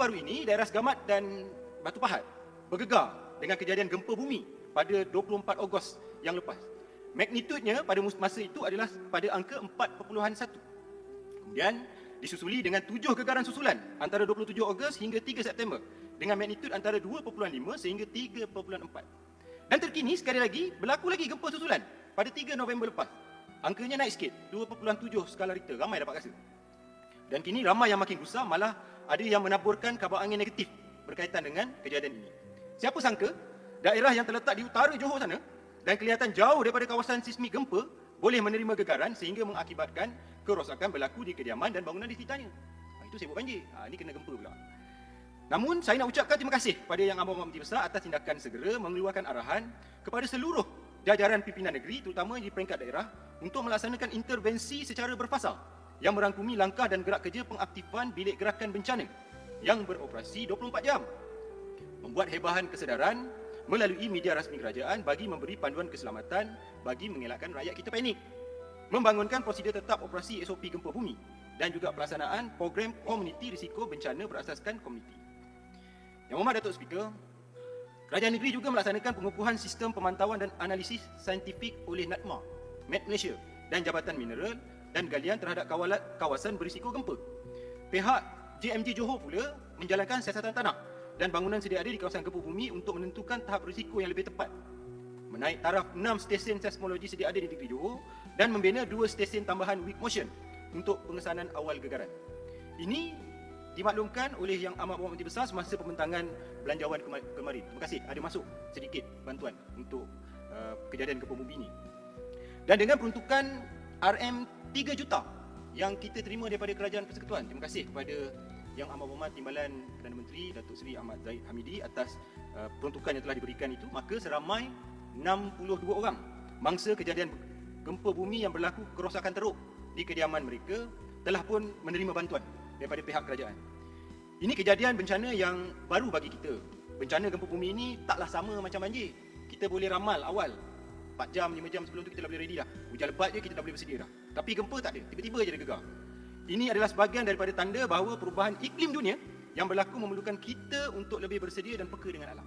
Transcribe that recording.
baru-baru ini daerah Segamat dan Batu Pahat bergegar dengan kejadian gempa bumi pada 24 Ogos yang lepas. Magnitudnya pada masa itu adalah pada angka 4.1. Kemudian disusuli dengan tujuh gegaran susulan antara 27 Ogos hingga 3 September dengan magnitud antara 2.5 sehingga 3.4. Dan terkini sekali lagi berlaku lagi gempa susulan pada 3 November lepas. Angkanya naik sikit, 2.7 skala Richter. Ramai dapat rasa. Dan kini ramai yang makin gusar malah ada yang menaburkan kabar angin negatif berkaitan dengan kejadian ini. Siapa sangka daerah yang terletak di utara Johor sana dan kelihatan jauh daripada kawasan sismik gempa boleh menerima gegaran sehingga mengakibatkan kerosakan berlaku di kediaman dan bangunan di sekitarnya. Ha, itu sibuk banjir. Ha, ini kena gempa pula. Namun saya nak ucapkan terima kasih pada Yang Amat Menteri Besar atas tindakan segera mengeluarkan arahan kepada seluruh jajaran pimpinan negeri terutama di peringkat daerah untuk melaksanakan intervensi secara berfasal yang merangkumi langkah dan gerak kerja pengaktifan bilik gerakan bencana yang beroperasi 24 jam. Membuat hebahan kesedaran melalui media rasmi kerajaan bagi memberi panduan keselamatan bagi mengelakkan rakyat kita panik. Membangunkan prosedur tetap operasi SOP gempa bumi dan juga pelaksanaan program komuniti risiko bencana berasaskan komuniti. Yang Mohd Datuk Speaker, Kerajaan negeri juga melaksanakan pengukuhan sistem pemantauan dan analisis saintifik oleh NATMA, Met Malaysia dan Jabatan Mineral dan Galian terhadap kawasan berisiko gempa. Pihak JMJ Johor pula menjalankan siasatan tanah dan bangunan sedia ada di kawasan gempa bumi untuk menentukan tahap risiko yang lebih tepat. Menaik taraf 6 stesen seismologi sedia ada di negeri Johor dan membina dua stesen tambahan weak motion untuk pengesanan awal gegaran. Ini dimaklumkan oleh Yang Amat Berhormat Besar semasa pembentangan belanjawan kema- kemarin. Terima kasih ada masuk sedikit bantuan untuk uh, kejadian gempa bumi ini. Dan dengan peruntukan RM 3 juta yang kita terima daripada Kerajaan Persekutuan. Terima kasih kepada Yang Amat Berhormat Timbalan Perdana Menteri Datuk Seri Ahmad Zahid Hamidi atas uh, peruntukan yang telah diberikan itu. Maka seramai 62 orang mangsa kejadian gempa bumi yang berlaku kerosakan teruk di kediaman mereka telah pun menerima bantuan daripada pihak kerajaan. Ini kejadian bencana yang baru bagi kita. Bencana gempa bumi ini taklah sama macam banjir. Kita boleh ramal awal 4 jam, 5 jam sebelum tu kita dah boleh ready dah. Hujan lebat je kita dah boleh bersedia dah. Tapi gempa tak ada, tiba-tiba je dia gegar. Ini adalah sebahagian daripada tanda bahawa perubahan iklim dunia yang berlaku memerlukan kita untuk lebih bersedia dan peka dengan alam.